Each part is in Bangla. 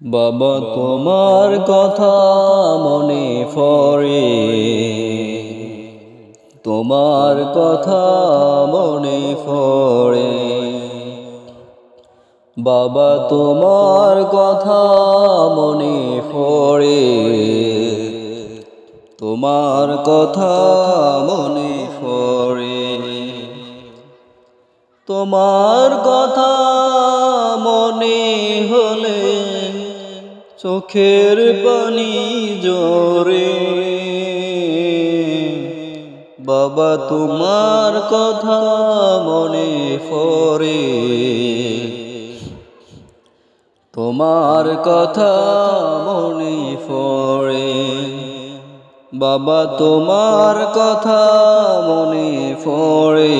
বাবা, তোমার কথা মনে পড়ে। তোমার কথা মনে পড়ে। বাবা, তোমার কথা মনে পড়ে। তোমার কথা মনে পড়ে। তোমার কথা মনে হলে চোখের পানি জোরে। বাবা তোমার কথা মনে পড়ে। তোমার কথা মনে পড়ে। বাবা তোমার কথা মনে পড়ে।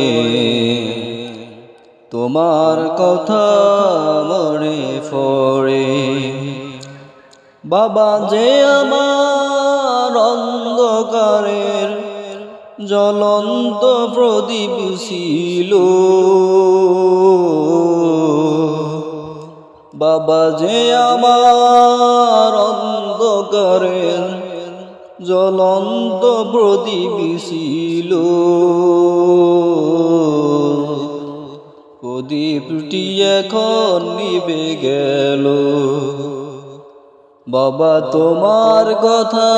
তোমার কথা মনে পড়ে। বাবা যে আমার অন্ধকারের জ্বলন্ত প্রদীপ ছিল। বাবা যে আমার অন্ধকারের জ্বলন্ত প্রদীপ ছিল। প্রদীপটি এখন নিবে গেল। বাবা, তোমার কথা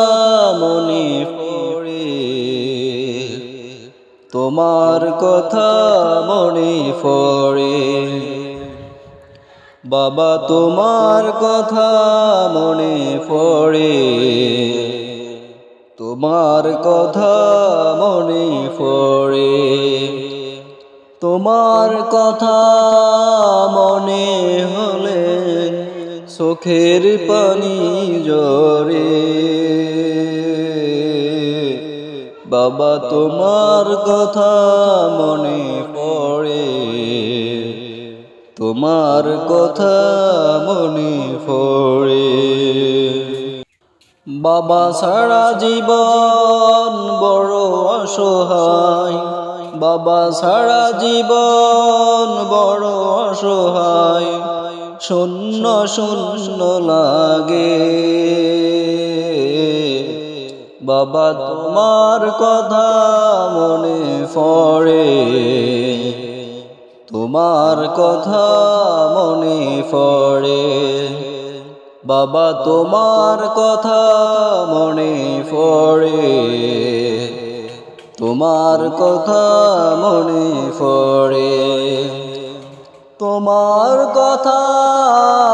মনে পড়ে। তোমার কথা মনে পড়ে। বাবা, তোমার কথা মনে পড়ে। তোমার কথা মনে পড়ে। তোমার কথা মনে হলে চোখের পানি জরে বাবা, তোমার কথা মনে পড়ে। তোমার কথা মনে পড়ে। বাবা, সারা জীবন বড় অসহায়। বাবা, সারা জীবন বড় অসহায়। শূন্য শূন্য লাগে। বাবা, তোমার কথা মনে পড়ে। তোমার কথা মনে পড়ে। বাবা, তোমার কথা মনে পড়ে। তোমার কথা মনে পড়ে। তোমার কথা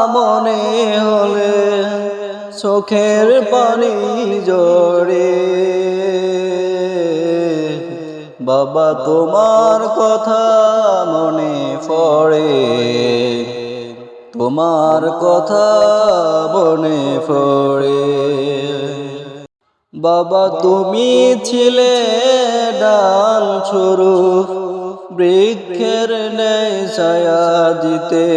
মনে হলে চোখের পানি জড়ে বাবা, তোমার কথা মনে পড়ে। তোমার কথা মনে পড়ে। বাবা, তুমি ছিলে ডাল ছুরু। বৃক্ষের নেই ছায়া দিতে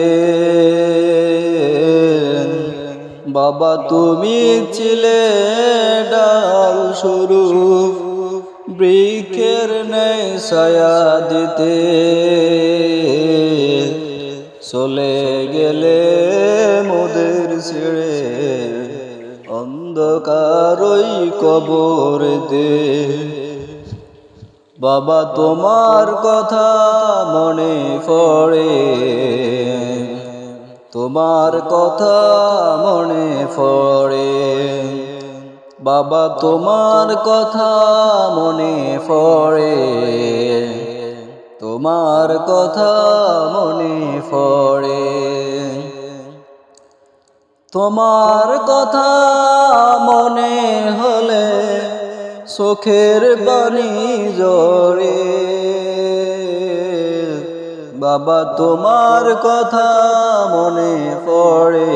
বাবা তুমি ছিলে ডাল শুরু বৃক্ষের নেই ছায়া দিতে চলে গেলে মোদের ছেড়ে অন্ধকারই কবর দে। বাবা, তোমার কথা মনে পড়ে। তোমার কথা মনে পড়ে। বাবা, তোমার কথা মনে পড়ে। তোমার কথা মনে পড়ে। তোমার কথা মনে হলে চোখের বাণী জড়ে বাবা, তোমার কথা মনে পড়ে।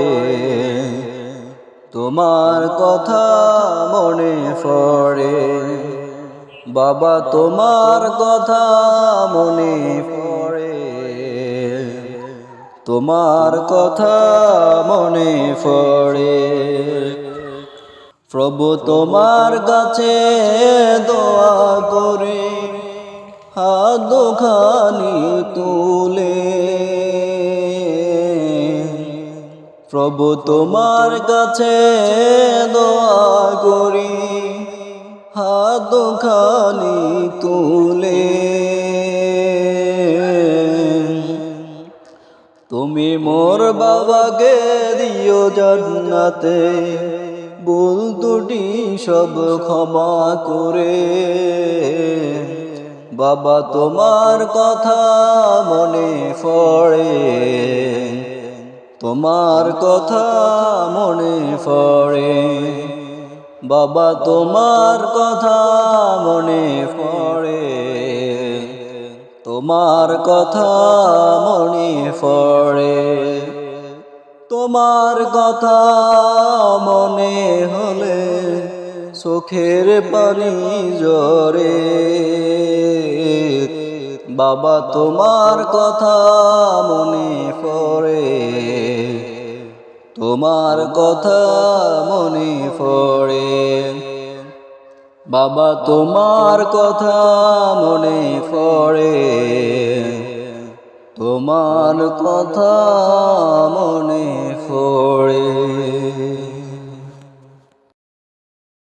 তোমার কথা মনে পড়ে। বাবা, তোমার কথা মনে পড়ে। তোমার কথা মনে পড়ে। প্রভু তোমার কাছে দোয়া করে হাত দুখানি তুলে। প্রভু তোমার কাছে দোয়া করি হাত খানি তুলে। তুমি মোর বাবাকে দিও জান্নাতে। ভুল দুটি সব ক্ষমা করে। বাবা, তোমার কথা মনে পড়ে। তোমার কথা মনে পড়ে। বাবা, তোমার কথা মনে পড়ে। তোমার কথা মনে পড়ে। তোমার কথা মনে হলে চোখের পানি জরে বাবা, তোমার কথা মনে পড়ে। তোমার কথা মনে পড়ে। বাবা, তোমার কথা মনে পড়ে। তোমার কথা মনে পড়ে।